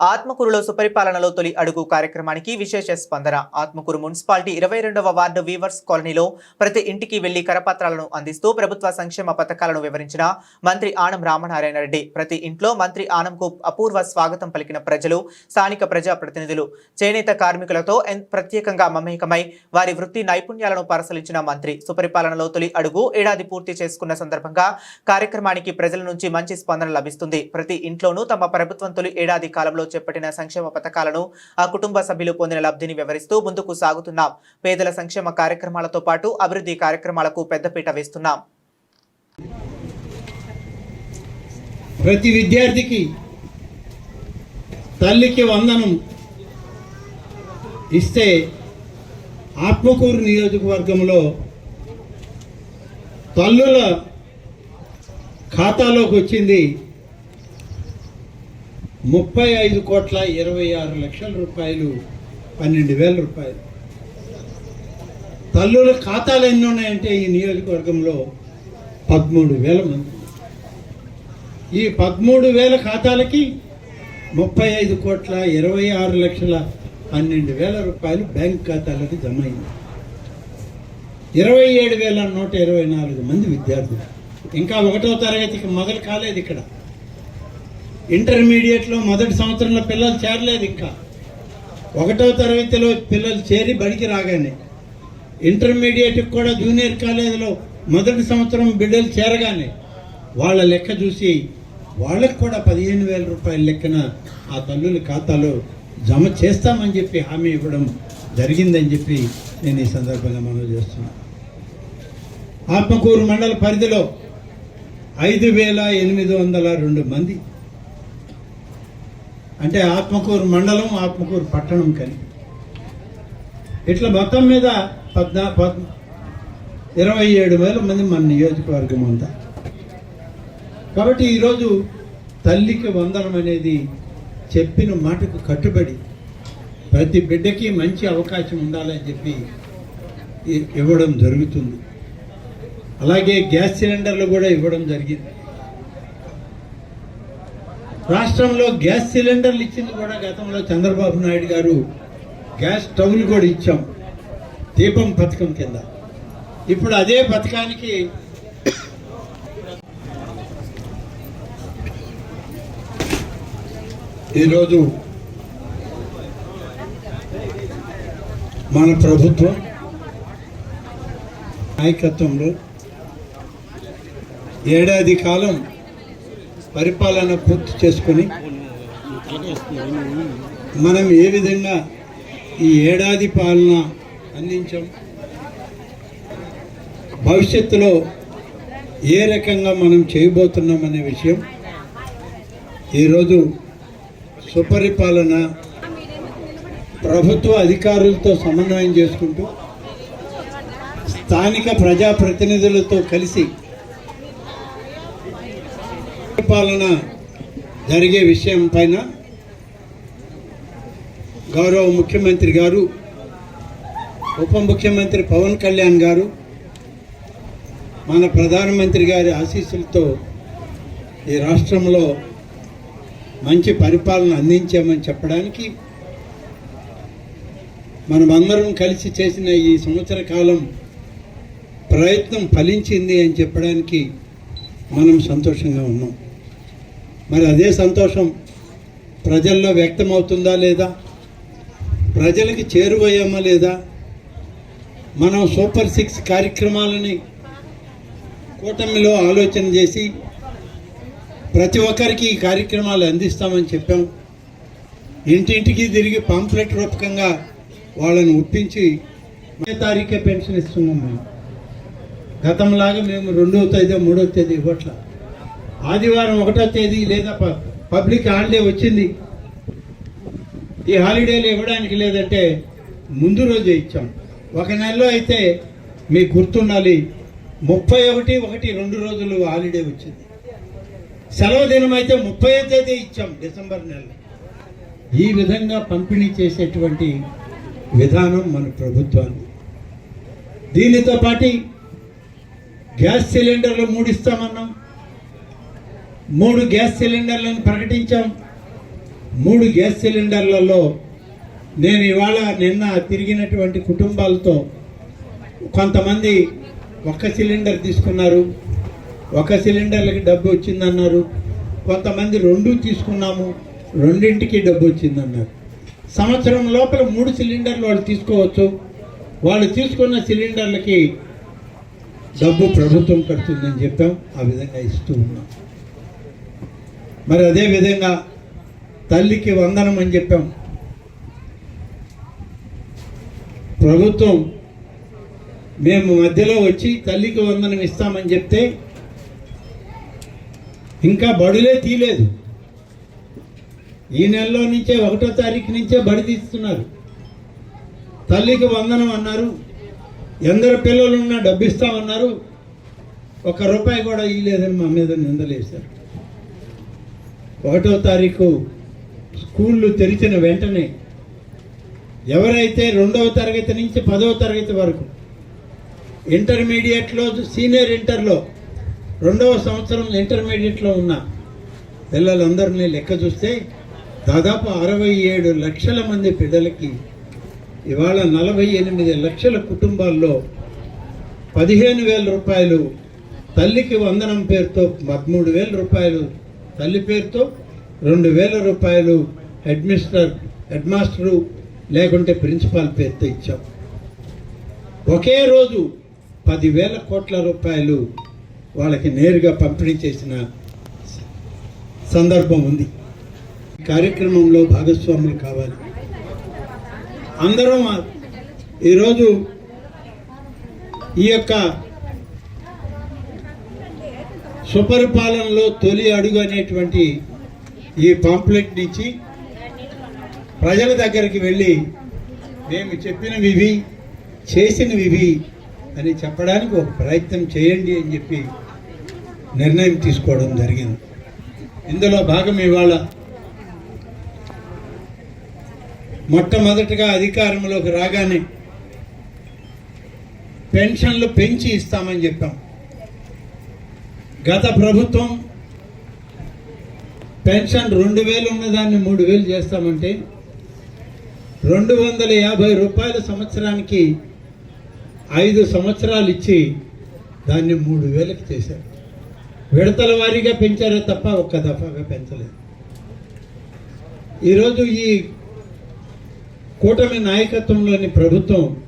ఆత్మకూరులో సుపరిపాలనలో తొలి అడుగు కార్యక్రమానికి విశేష స్పందన. ఆత్మకూరు మున్సిపాలిటీ ఇరవై రెండవ వార్డు వీవర్స్ కాలనీలో ప్రతి ఇంటికి వెళ్ళి కరపత్రాలను అందిస్తూ ప్రభుత్వ సంక్షేమ పథకాలను వివరించిన మంత్రి ఆనం రామనారాయణ రెడ్డి. ప్రతి ఇంట్లో మంత్రి ఆనంకు అపూర్వ స్వాగతం పలికిన ప్రజలు స్థానిక ప్రజా ప్రతినిధులు చేనేత కార్మికులతో ఎన్- ప్రత్యేకంగా మమేకమై వారి వృత్తి నైపుణ్యాలను పరిశీలించిన మంత్రి. సుపరిపాలనలో తొలి అడుగు ఏడాది పూర్తి చేసుకున్న సందర్భంగా కార్యక్రమానికి ప్రజల నుంచి మంచి స్పందన లభిస్తుంది. ప్రతి ఇంట్లోనూ తమ ప్రభుత్వం తొలి ఏడాది కాలంలో చేపట్టిన సంక్షేమ పథకాలను ఆ కుటుంబ సభ్యులు పొందిన లబ్ధిని వివరిస్తూ ముందుకు సాగుతున్నాం. పేదల సంక్షేమ కార్యక్రమాలతో పాటు అభివృద్ధి కార్యక్రమాలకు పెద్దపీట వేస్తున్నాం. ప్రతి విద్యార్థికి తల్లికి వందనం ఇస్తే ఆత్మకూరు నియోజకవర్గంలో తల్లుల ఖాతాలోకి వచ్చింది ముప్పై ఐదు కోట్ల ఇరవై ఆరు లక్షల రూపాయలు పన్నెండు వేల రూపాయలు. తల్లుల ఖాతాలు ఎన్ని ఉన్నాయంటే ఈ నియోజకవర్గంలో పదమూడు వేల మంది. ఈ పదమూడు వేల ఖాతాలకి ముప్పై ఐదు కోట్ల ఇరవై ఆరు లక్షల పన్నెండు వేల రూపాయలు బ్యాంక్ ఖాతాలకు జమ అయింది. ఇరవై ఏడు వేల నూట ఇరవై నాలుగు మంది విద్యార్థులు. ఇంకా ఒకటో తరగతికి మొదలు కాలేదు ఇక్కడ. ఇంటర్మీడియట్లో మొదటి సంవత్సరంలో పిల్లలు చేరలేదు ఇంకా. ఒకటో తరగతిలో పిల్లలు చేరి బడికి రాగానే. ఇంటర్మీడియట్కి కూడా జూనియర్ కాలేజీలో మొదటి సంవత్సరం బిడ్డలు చేరగానే వాళ్ళ లెక్క చూసి వాళ్ళకి కూడా పదిహేను వేల రూపాయల లెక్కన ఆ తల్లుల ఖాతాలో జమ చేస్తామని చెప్పి హామీ ఇవ్వడం జరిగిందని చెప్పి నేను ఈ సందర్భంగా మనం చేస్తున్నాను. ఆత్మకూరు మండల పరిధిలో ఐదు వేల ఎనిమిది వందల రెండు మంది అంటే ఆత్మకూరు మండలం ఆత్మకూరు పట్టణం కని. ఇట్లా మొత్తం మీద పద్నా పద్ ఇరవై ఏడు వేల మంది మన నియోజకవర్గం అంతా. కాబట్టి ఈరోజు తల్లికి వందనం అనేది చెప్పిన మాటకు కట్టుబడి ప్రతి బిడ్డకి మంచి అవకాశం ఉండాలని చెప్పి ఇవ్వడం జరుగుతుంది. అలాగే గ్యాస్ సిలిండర్లు కూడా ఇవ్వడం జరిగింది. రాష్ట్రంలో గ్యాస్ సిలిండర్లు ఇచ్చింది కూడా గతంలో చంద్రబాబు నాయుడు గారు. గ్యాస్ స్టవ్లు కూడా ఇచ్చాం. దీపం పథకం కింద. ఇప్పుడు అదే పథకానికి ఈరోజు మన ప్రభుత్వం నాయకత్వంలో ఏడాది కాలం పరిపాలన పూర్తి చేసుకొని మనం ఏ విధంగా ఈ ఏడాది పాలన అందించాం? భవిష్యత్తులో ఏ రకంగా మనం చేయబోతున్నాం అనే విషయం ఈరోజు సుపరిపాలన ప్రభుత్వ అధికారులతో సమన్వయం చేసుకుంటూ స్థానిక ప్రజాప్రతినిధులతో కలిసి పరిపాలన జరిగే విషయం పైన గౌరవ ముఖ్యమంత్రి గారు ఉప ముఖ్యమంత్రి పవన్ కళ్యాణ్ గారు మన ప్రధానమంత్రి గారి ఆశీస్సులతో ఈ రాష్ట్రంలో మంచి పరిపాలన అందించామని చెప్పడానికి మనమందరం కలిసి చేసిన ఈ సంవత్సర కాలం ప్రయత్నం ఫలించింది అని చెప్పడానికి మనం సంతోషంగా ఉన్నాం. మరి అదే సంతోషం ప్రజల్లో వ్యక్తమవుతుందా లేదా? ప్రజలకి చేరువయ్యామా లేదా? మనం సూపర్ సిక్స్ కార్యక్రమాలని కూటమిలో ఆలోచన చేసి ప్రతి ఒక్కరికి ఈ కార్యక్రమాలు అందిస్తామని చెప్పాం. ఇంటింటికి తిరిగి పాంప్లెట్ రూపకంగా వాళ్ళని ఒప్పించి మే తారీఖే పెన్షన్ ఇస్తున్నాం మేము. గతంలాగా మేము రెండవ తేదీ మూడవ తేదీ ఇవ్వట్లా. ఆదివారం ఒకటో తేదీ లేదా ప- పబ్లిక్ హాలిడే వచ్చింది. ఈ హాలిడేలు ఇవ్వడానికి లేదంటే ముందు రోజే ఇచ్చాం. ఒక నెలలో అయితే మీకు గుర్తుండాలి ముప్పై ఒకటి ఒకటి రెండు రోజులు హాలిడే వచ్చింది. సెలవు దినం అయితే ముప్పై తేదీ ఇచ్చాం డిసెంబర్ నెల ఈ విధంగా పంపిణీ చేసేటువంటి విధానం మన ప్రభుత్వాన్ని దీనితో పాటు గ్యాస్ సిలిండర్లు మూడిస్తామన్నాం. మూడు గ్యాస్ సిలిండర్లను ప్రకటించాం. మూడు గ్యాస్ సిలిండర్లలో నేను ఇవాళ నిన్న తిరిగినటువంటి కుటుంబాలతో కొంతమంది ఒక సిలిండర్ తీసుకున్నారు. ఒక సిలిండర్లకి డబ్బు వచ్చిందన్నారు. కొంతమంది రెండు తీసుకున్నాము. రెండింటికి డబ్బు వచ్చిందన్నారు. సంవత్సరం లోపల మూడు సిలిండర్లు వాళ్ళు తీసుకోవచ్చు. వాళ్ళు తీసుకున్న సిలిండర్లకి డబ్బు ప్రభుత్వం కడుతుందని చెప్పాం. ఆ విధంగా ఇస్తూ ఉన్నాం. మరి అదే విధంగా తల్లికి వందనం అని చెప్పాం. ప్రభుత్వం మేము మధ్యలో వచ్చి తల్లికి వందనం ఇస్తామని చెప్తే ఇంకా బడులే తీయలేదు. ఈ నెలలో నుంచే ఒకటో తారీఖు నుంచే బడి తీస్తున్నారు. తల్లికి వందనం అన్నారు. ఎందరు పిల్లలు ఉన్నా డబ్బు ఇస్తామన్నారు ఒక రూపాయి కూడా ఇవ్వలేదని మా మీద నిందలేశారు. ఒకటో తారీఖు స్కూళ్ళు తెరిచిన వెంటనే ఎవరైతే రెండవ తరగతి నుంచి పదవ తరగతి వరకు ఇంటర్మీడియట్లో సీనియర్ ఇంటర్లో రెండవ సంవత్సరం ఇంటర్మీడియట్లో ఉన్న పిల్లలందరినీ లెక్క చూస్తే దాదాపు అరవై ఏడు లక్షల మంది పిల్లలకి ఇవాళ నలభై ఎనిమిది లక్షల కుటుంబాల్లో పదిహేను వేల రూపాయలు తల్లికి వందనం పేరుతో పదమూడు వేల రూపాయలు తల్లి పేరుతో రెండు వేల రూపాయలు హెడ్ మిస్టర్ హెడ్ మాస్టరు లేకుంటే ప్రిన్సిపాల్ పేరుతో ఇచ్చాం. ఒకే రోజు పదివేల కోట్ల రూపాయలు వాళ్ళకి నేరుగా పంపిణీ చేసిన సందర్భం ఉంది. కార్యక్రమంలో భాగస్వాములు కావాలి. అందరం ఈరోజు ఈ యొక్క సుపరిపాలనలో తొలి అడుగు అనేటువంటి ఈ పాంప్లెట్ నుంచి ప్రజల దగ్గరికి వెళ్ళి మేము చెప్పినవి ఇవి చేసినవి ఇవి అని చెప్పడానికి ఒక ప్రయత్నం చేయండి అని చెప్పి నిర్ణయం తీసుకోవడం జరిగింది. ఇందులో భాగం ఇవాళ మొట్టమొదటిగా అధికారంలోకి రాగానే పెన్షన్లు పెంచి ఇస్తామని చెప్పాం. గత ప్రభుత్వం పెన్షన్ రెండు వేలు ఉన్నదాన్ని మూడు వేలు చేస్తామంటే రెండు వందల యాభై రూపాయల సంవత్సరానికి ఐదు సంవత్సరాలు ఇచ్చి దాన్ని మూడు వేలకు చేశారు. విడతల వారీగా పెంచారే తప్ప ఒక్క దఫాగా పెంచలేదు. ఈరోజు ఈ కూటమి నాయకత్వంలోని ప్రభుత్వం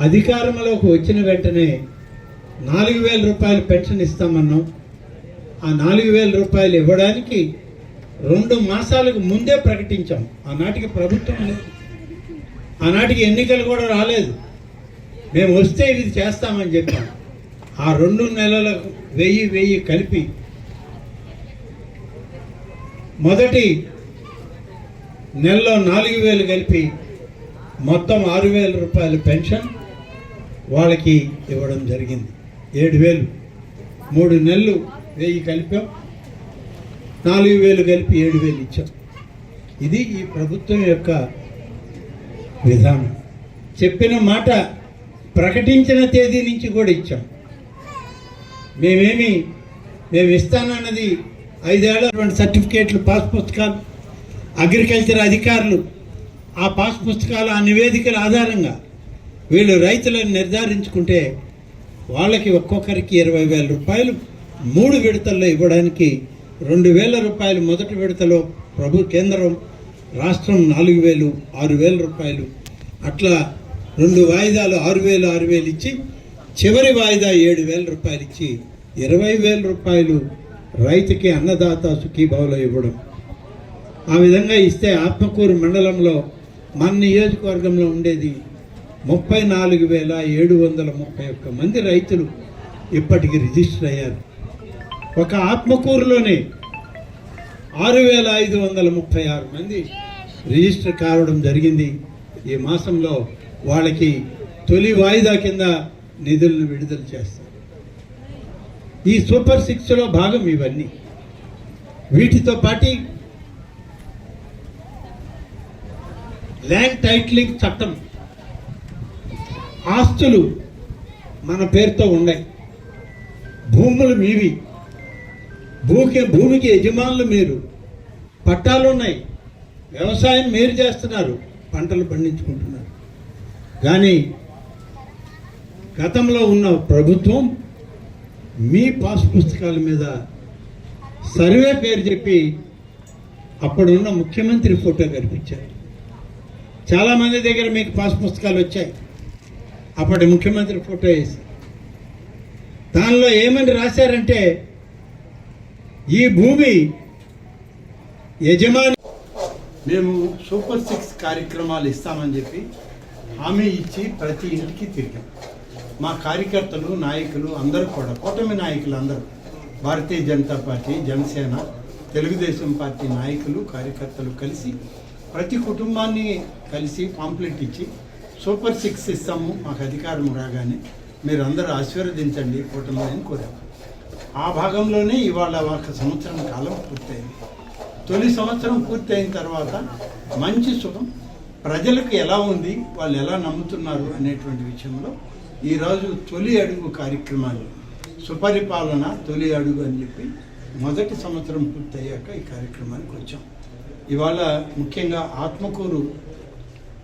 అధికారంలోకి వచ్చిన వెంటనే నాలుగు వేల రూపాయలు పెన్షన్ ఇస్తామన్నాం. ఆ నాలుగు వేల రూపాయలు ఇవ్వడానికి రెండు మాసాలకు ముందే ప్రకటించాం. ఆనాటికి ప్రభుత్వం లేదు ఆనాటికి ఎన్నికలు కూడా రాలేదు. మేము వస్తే ఇది చేస్తామని చెప్పాం. ఆ రెండు నెలలకు వెయ్యి వెయ్యి కలిపి మొదటి నెలలో నాలుగు వేలు కలిపి మొత్తం ఆరు వేల రూపాయల పెన్షన్ వాళ్ళకి ఇవ్వడం జరిగింది. ఏడు వేలు. మూడు నెలలు వెయ్యి కలిపాం. నాలుగు వేలు కలిపి ఏడు వేలు ఇచ్చాం. ఇది ఈ ప్రభుత్వం యొక్క విధానం. చెప్పిన మాట ప్రకటించిన తేదీ నుంచి కూడా ఇచ్చాం. మేమేమి మేము ఇస్తానన్నది ఐదేళ్ళ సర్టిఫికేట్లు పాస్ పుస్తకాలు అగ్రికల్చర్ అధికారులు ఆ పాస్ పుస్తకాలు ఆ నివేదికల ఆధారంగా వీళ్ళు రైతులను నిర్ధారించుకుంటే వాళ్ళకి ఒక్కొక్కరికి ఇరవై వేల రూపాయలు మూడు విడతల్లో ఇవ్వడానికి రెండు వేల రూపాయలు మొదటి విడతలో ప్రభు కేంద్రం రాష్ట్రం నాలుగు వేలు ఆరు వేల రూపాయలు. అట్లా రెండు వాయిదాలు ఆరు వేలు ఆరు వేలు ఇచ్చి చివరి వాయిదా ఏడు వేల రూపాయలు ఇచ్చి ఇరవై వేల రూపాయలు రైతుకి అన్నదాత సుఖీభావలో ఇవ్వడం. ఆ విధంగా ఇస్తే ఆత్మకూరు మండలంలో మన నియోజకవర్గంలో ఉండేది ముప్పై నాలుగు వేల ఏడు వందల ముప్పై ఒక్క మంది రైతులు ఇప్పటికి రిజిస్టర్ అయ్యారు. ఒక ఆత్మకూరులోనే ఆరు వేల ఐదు వందల ముప్పై ఆరు మంది రిజిస్టర్ కావడం జరిగింది. ఈ మాసంలో వాళ్ళకి తొలి వాయిదా కింద నిధులను విడుదల చేస్తారు. ఈ సూపర్ సిక్స్లో భాగం ఇవన్నీ. వీటితో పాటు ల్యాండ్ టైట్లింగ్ చట్టం ఆస్తులు మన పేరుతో ఉన్నాయి. భూములు మీవి. భూకి భూమికి యజమానులు మీరు. పట్టాలు ఉన్నాయి. వ్యవసాయం మీరు చేస్తున్నారు. పంటలు పండించుకుంటున్నారు. కానీ గతంలో ఉన్న ప్రభుత్వం మీ పాస్ పుస్తకాల మీద సర్వే పేరు చెప్పి అప్పుడున్న ముఖ్యమంత్రి ఫోటో కనిపించారు. చాలామంది దగ్గర మీకు పాస్ పుస్తకాలు వచ్చాయి. అప్పటి ముఖ్యమంత్రి ఫోటో వేసి. దానిలో ఏమని రాశారంటే ఈ భూమి యజమాని మేము సూపర్ సిక్స్ కార్యక్రమాలు ఇస్తామని చెప్పి హామీ ఇచ్చి ప్రతి ఇంటికి తిరిగాం. మా కార్యకర్తలు నాయకులు అందరూ కూడా కూటమి నాయకులు అందరూ భారతీయ జనతా పార్టీ జనసేన తెలుగుదేశం పార్టీ నాయకులు కార్యకర్తలు కలిసి ప్రతి కుటుంబాన్ని కలిసి పాంప్లెట్ ఇచ్చి సూపర్ సిక్స్ ఇస్తాము మాకు అధికారం రాగానే. మీరు అందరూ ఆశీర్వదించండి కూటమి కోరాము ఆ భాగంలోనే ఇవాళ ఒక సంవత్సరం కాలం పూర్తయింది. తొలి సంవత్సరం పూర్తయిన తర్వాత మంచి సుఖం ప్రజలకు ఎలా ఉంది వాళ్ళు ఎలా నమ్ముతున్నారు అనేటువంటి విషయంలో ఈరోజు తొలి అడుగు కార్యక్రమాలు. సుపరిపాలన తొలి అడుగు అని చెప్పి మొదటి సంవత్సరం పూర్తయ్యాక ఈ కార్యక్రమానికి వచ్చాం. ఇవాళ ముఖ్యంగా ఆత్మకూరు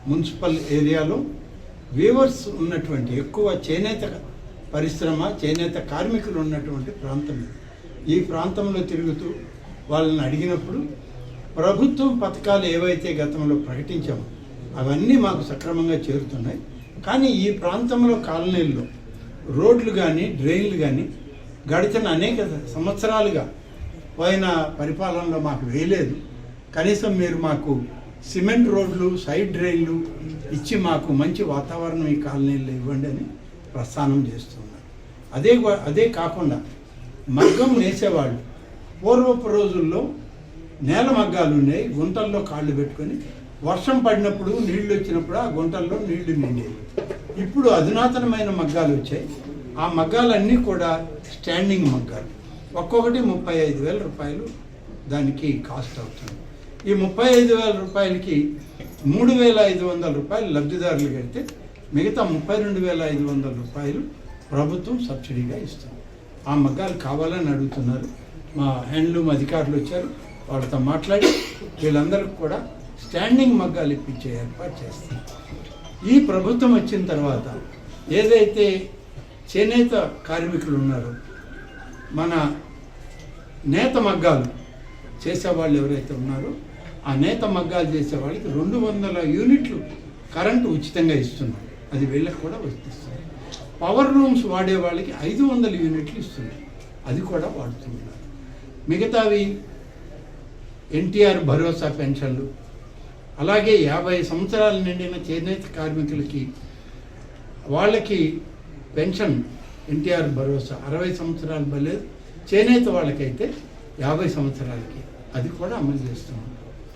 మున్సిపల్ ఏరియాలో వీవర్స్ ఉన్నటువంటి ఎక్కువ చేనేత పరిశ్రమ చేనేత కార్మికులు ఉన్నటువంటి ప్రాంతం ఇది. ఈ ప్రాంతంలో తిరుగుతూ వాళ్ళని అడిగినప్పుడు ప్రభుత్వం పథకాలు ఏవైతే గతంలో ప్రకటించామో అవన్నీ మాకు సక్రమంగా చేరుతున్నాయి కానీ ఈ ప్రాంతంలో కాలనీల్లో రోడ్లు కానీ డ్రైన్లు కానీ గడిచిన అనేక సంవత్సరాలుగా పోయిన పరిపాలనలో మాకు వేయలేదు కనీసం మీరు మాకు సిమెంట్ రోడ్లు సైడ్ డ్రైన్లు ఇచ్చి మాకు మంచి వాతావరణం ఈ కాలనీలో ఇవ్వండి అని ప్రస్థానం చేస్తున్నారు. అదే అదే కాకుండా మగ్గం నేసేవాళ్ళు పూర్వపు రోజుల్లో నేల మగ్గాలు ఉన్నాయి గుంటల్లో కాళ్ళు పెట్టుకొని వర్షం పడినప్పుడు నీళ్ళు వచ్చినప్పుడు ఆ గుంటల్లో నీళ్ళు నిండేవి. ఇప్పుడు అధునాతనమైన మగ్గాలు వచ్చాయి. ఆ మగ్గాలన్నీ కూడా స్టాండింగ్ మగ్గాలు. ఒక్కొక్కటి ముప్పై ఐదు వేల రూపాయలు దానికి కాస్ట్ అవుతుంది. ఈ ముప్పై ఐదు వేల రూపాయలకి మూడు వేల ఐదు వందల రూపాయలు లబ్ధిదారులు కడితే మిగతా ముప్పై రెండు వేల ఐదు వందల రూపాయలు ప్రభుత్వం సబ్సిడీగా ఇస్తుంది. ఆ మగ్గాలు కావాలని అడుగుతున్నారు. మా హ్యాండ్లూమ్ అధికారులు వచ్చారు. వాళ్ళతో మాట్లాడి వీళ్ళందరికీ కూడా స్టాండింగ్ మగ్గాలు ఇప్పించే ఏర్పాటు చేస్తారు. ఈ ప్రభుత్వం వచ్చిన తర్వాత ఏదైతే చేనేత కార్మికులు ఉన్నారో మన నేత మగ్గాలు చేసేవాళ్ళు ఎవరైతే ఉన్నారో ఆ నేత మగ్గాలు చేసే వాళ్ళకి రెండు వందల యూనిట్లు కరెంటు ఉచితంగా ఇస్తున్నారు అది వీళ్ళకి కూడా వర్తిస్తుంది. పవర్ రూమ్స్ వాడే వాళ్ళకి ఐదు వందల యూనిట్లు ఇస్తున్నారు అది కూడా వాడుతున్నారు మిగతావి ఎన్టీఆర్ భరోసా పెన్షన్లు అలాగే యాభై సంవత్సరాలు నిండిన చేనేత కార్మికులకి వాళ్ళకి పెన్షన్ ఎన్టీఆర్ భరోసా అరవై సంవత్సరాలు బలేదు చేనేత వాళ్ళకైతే యాభై సంవత్సరాలకి. అది కూడా అమలు చేస్తున్నాం